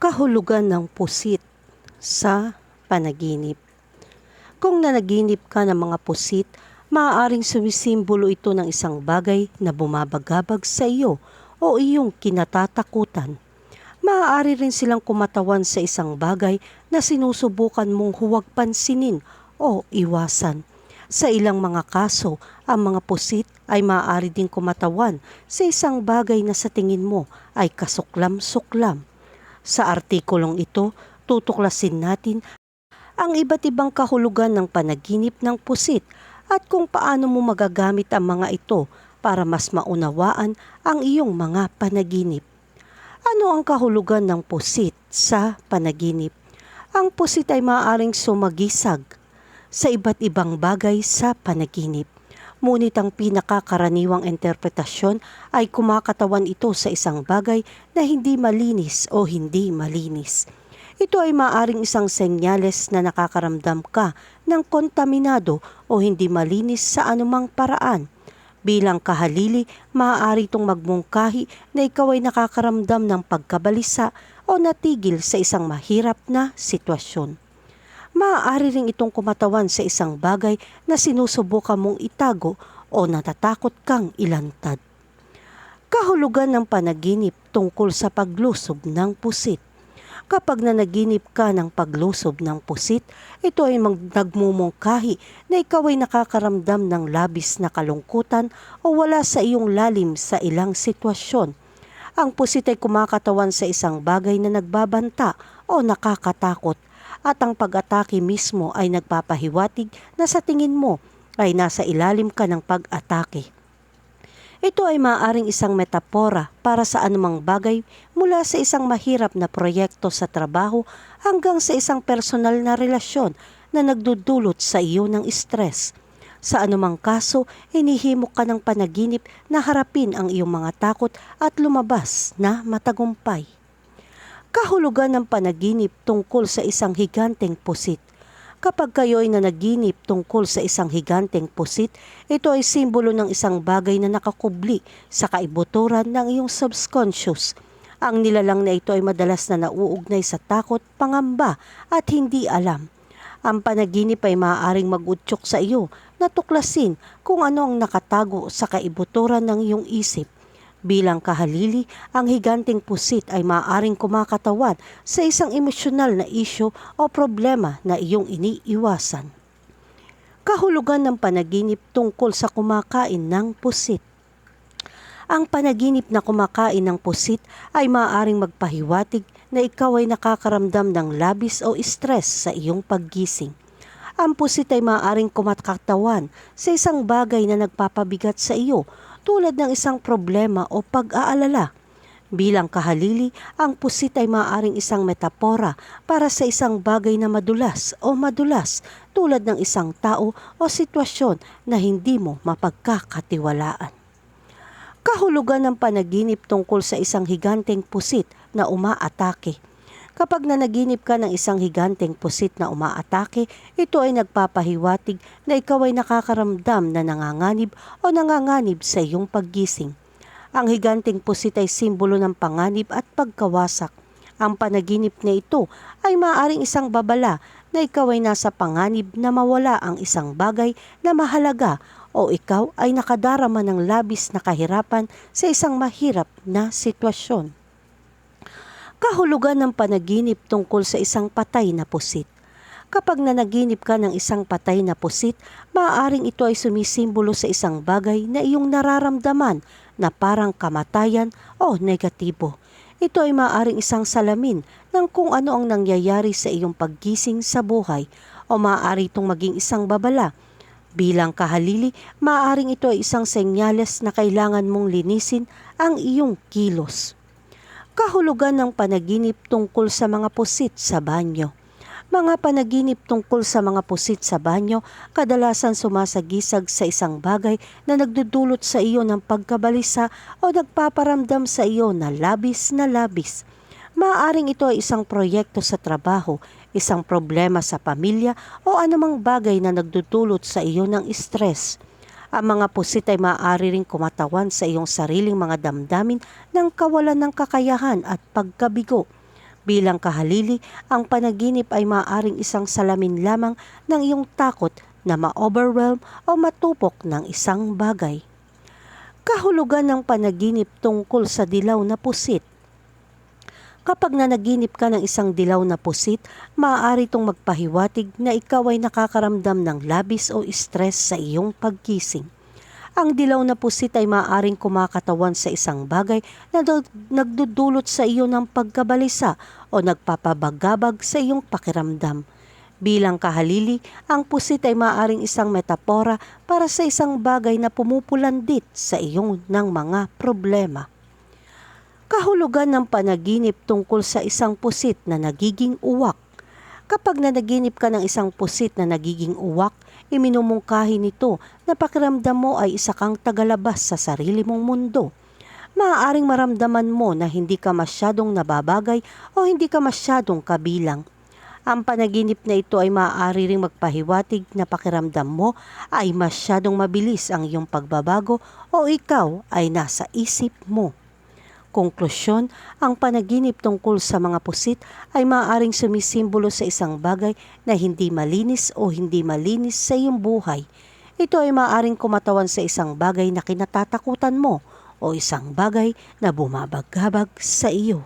kahulugan ng pusit sa panaginip. Kung nanaginip ka ng mga pusit, maaaring sumisimbolo ito ng isang bagay na bumabagabag sa iyo o iyong kinatatakutan. Maaari rin silang kumatawan sa isang bagay na sinusubukan mong huwag pansinin o iwasan. Sa ilang mga kaso, ang mga pusit ay maaari ding kumatawan sa isang bagay na sa tingin mo ay kasuklam-suklam. Sa artikulong ito, tutuklasin natin ang iba't ibang kahulugan ng panaginip ng pusit at kung paano mo magagamit ang mga ito para mas maunawaan ang iyong mga panaginip. Ano ang kahulugan ng pusit sa panaginip? Ang pusit ay maaaring sumagisag sa iba't ibang bagay sa panaginip. Ngunit ang pinakakaraniwang interpretasyon ay kumakatawan ito sa isang bagay na hindi malinis o hindi malinis. Ito ay maaring isang senyales na nakakaramdam ka ng kontaminado o hindi malinis sa anumang paraan. Bilang kahalili, maaari itong magmungkahi na ikaw ay nakakaramdam ng pagkabalisa o natigil sa isang mahirap na sitwasyon maaari ring itong kumatawan sa isang bagay na sinusubukan mong itago o natatakot kang ilantad. Kahulugan ng panaginip tungkol sa paglusob ng pusit. Kapag nanaginip ka ng paglusob ng pusit, ito ay nagmumungkahi na ikaw ay nakakaramdam ng labis na kalungkutan o wala sa iyong lalim sa ilang sitwasyon. Ang pusit ay kumakatawan sa isang bagay na nagbabanta o nakakatakot at ang pag-atake mismo ay nagpapahiwatig na sa tingin mo ay nasa ilalim ka ng pag-atake. Ito ay maaaring isang metapora para sa anumang bagay mula sa isang mahirap na proyekto sa trabaho hanggang sa isang personal na relasyon na nagdudulot sa iyo ng stress. Sa anumang kaso, inihimok ka ng panaginip na harapin ang iyong mga takot at lumabas na matagumpay kahulugan ng panaginip tungkol sa isang higanteng pusit. Kapag kayo ay nanaginip tungkol sa isang higanteng pusit, ito ay simbolo ng isang bagay na nakakubli sa kaibuturan ng iyong subconscious. Ang nilalang na ito ay madalas na nauugnay sa takot, pangamba at hindi alam. Ang panaginip ay maaaring magutyok sa iyo na tuklasin kung ano ang nakatago sa kaibuturan ng iyong isip Bilang kahalili, ang higanting pusit ay maaaring kumakatawan sa isang emosyonal na isyo o problema na iyong iniiwasan. Kahulugan ng panaginip tungkol sa kumakain ng pusit. Ang panaginip na kumakain ng pusit ay maaaring magpahiwatig na ikaw ay nakakaramdam ng labis o stress sa iyong paggising. Ang pusit ay maaaring kumakatawan sa isang bagay na nagpapabigat sa iyo tulad ng isang problema o pag-aalala. Bilang kahalili, ang pusit ay maaaring isang metapora para sa isang bagay na madulas o madulas tulad ng isang tao o sitwasyon na hindi mo mapagkakatiwalaan. Kahulugan ng panaginip tungkol sa isang higanteng pusit na umaatake Kapag nanaginip ka ng isang higanteng pusit na umaatake, ito ay nagpapahiwatig na ikaw ay nakakaramdam na nanganganib o nanganganib sa iyong paggising. Ang higanteng pusit ay simbolo ng panganib at pagkawasak. Ang panaginip na ito ay maaaring isang babala na ikaw ay nasa panganib na mawala ang isang bagay na mahalaga o ikaw ay nakadarama ng labis na kahirapan sa isang mahirap na sitwasyon kahulugan ng panaginip tungkol sa isang patay na pusit. Kapag nanaginip ka ng isang patay na pusit, maaaring ito ay sumisimbolo sa isang bagay na iyong nararamdaman na parang kamatayan o negatibo. Ito ay maaaring isang salamin ng kung ano ang nangyayari sa iyong paggising sa buhay o maaari itong maging isang babala. Bilang kahalili, maaaring ito ay isang senyales na kailangan mong linisin ang iyong kilos kahulugan ng panaginip tungkol sa mga pusit sa banyo. Mga panaginip tungkol sa mga pusit sa banyo kadalasan sumasagisag sa isang bagay na nagdudulot sa iyo ng pagkabalisa o nagpaparamdam sa iyo na labis na labis. Maaring ito ay isang proyekto sa trabaho, isang problema sa pamilya o anumang bagay na nagdudulot sa iyo ng stress. Ang mga pusit ay maaari ring kumatawan sa iyong sariling mga damdamin ng kawalan ng kakayahan at pagkabigo. Bilang kahalili, ang panaginip ay maaaring isang salamin lamang ng iyong takot na ma-overwhelm o matupok ng isang bagay. Kahulugan ng panaginip tungkol sa dilaw na pusit Kapag nanaginip ka ng isang dilaw na pusit, maaari itong magpahiwatig na ikaw ay nakakaramdam ng labis o stress sa iyong pagkising. Ang dilaw na pusit ay maaaring kumakatawan sa isang bagay na nag- nagdudulot sa iyo ng pagkabalisa o nagpapabagabag sa iyong pakiramdam. Bilang kahalili, ang pusit ay maaaring isang metapora para sa isang bagay na pumupulandit sa iyong ng mga problema kahulugan ng panaginip tungkol sa isang pusit na nagiging uwak. Kapag nanaginip ka ng isang pusit na nagiging uwak, iminumungkahi nito na pakiramdam mo ay isa kang tagalabas sa sarili mong mundo. Maaaring maramdaman mo na hindi ka masyadong nababagay o hindi ka masyadong kabilang. Ang panaginip na ito ay maaari ring magpahiwatig na pakiramdam mo ay masyadong mabilis ang iyong pagbabago o ikaw ay nasa isip mo. Konklusyon, ang panaginip tungkol sa mga pusit ay maaaring sumisimbolo sa isang bagay na hindi malinis o hindi malinis sa iyong buhay. Ito ay maaaring kumatawan sa isang bagay na kinatatakutan mo o isang bagay na bumabagabag sa iyo.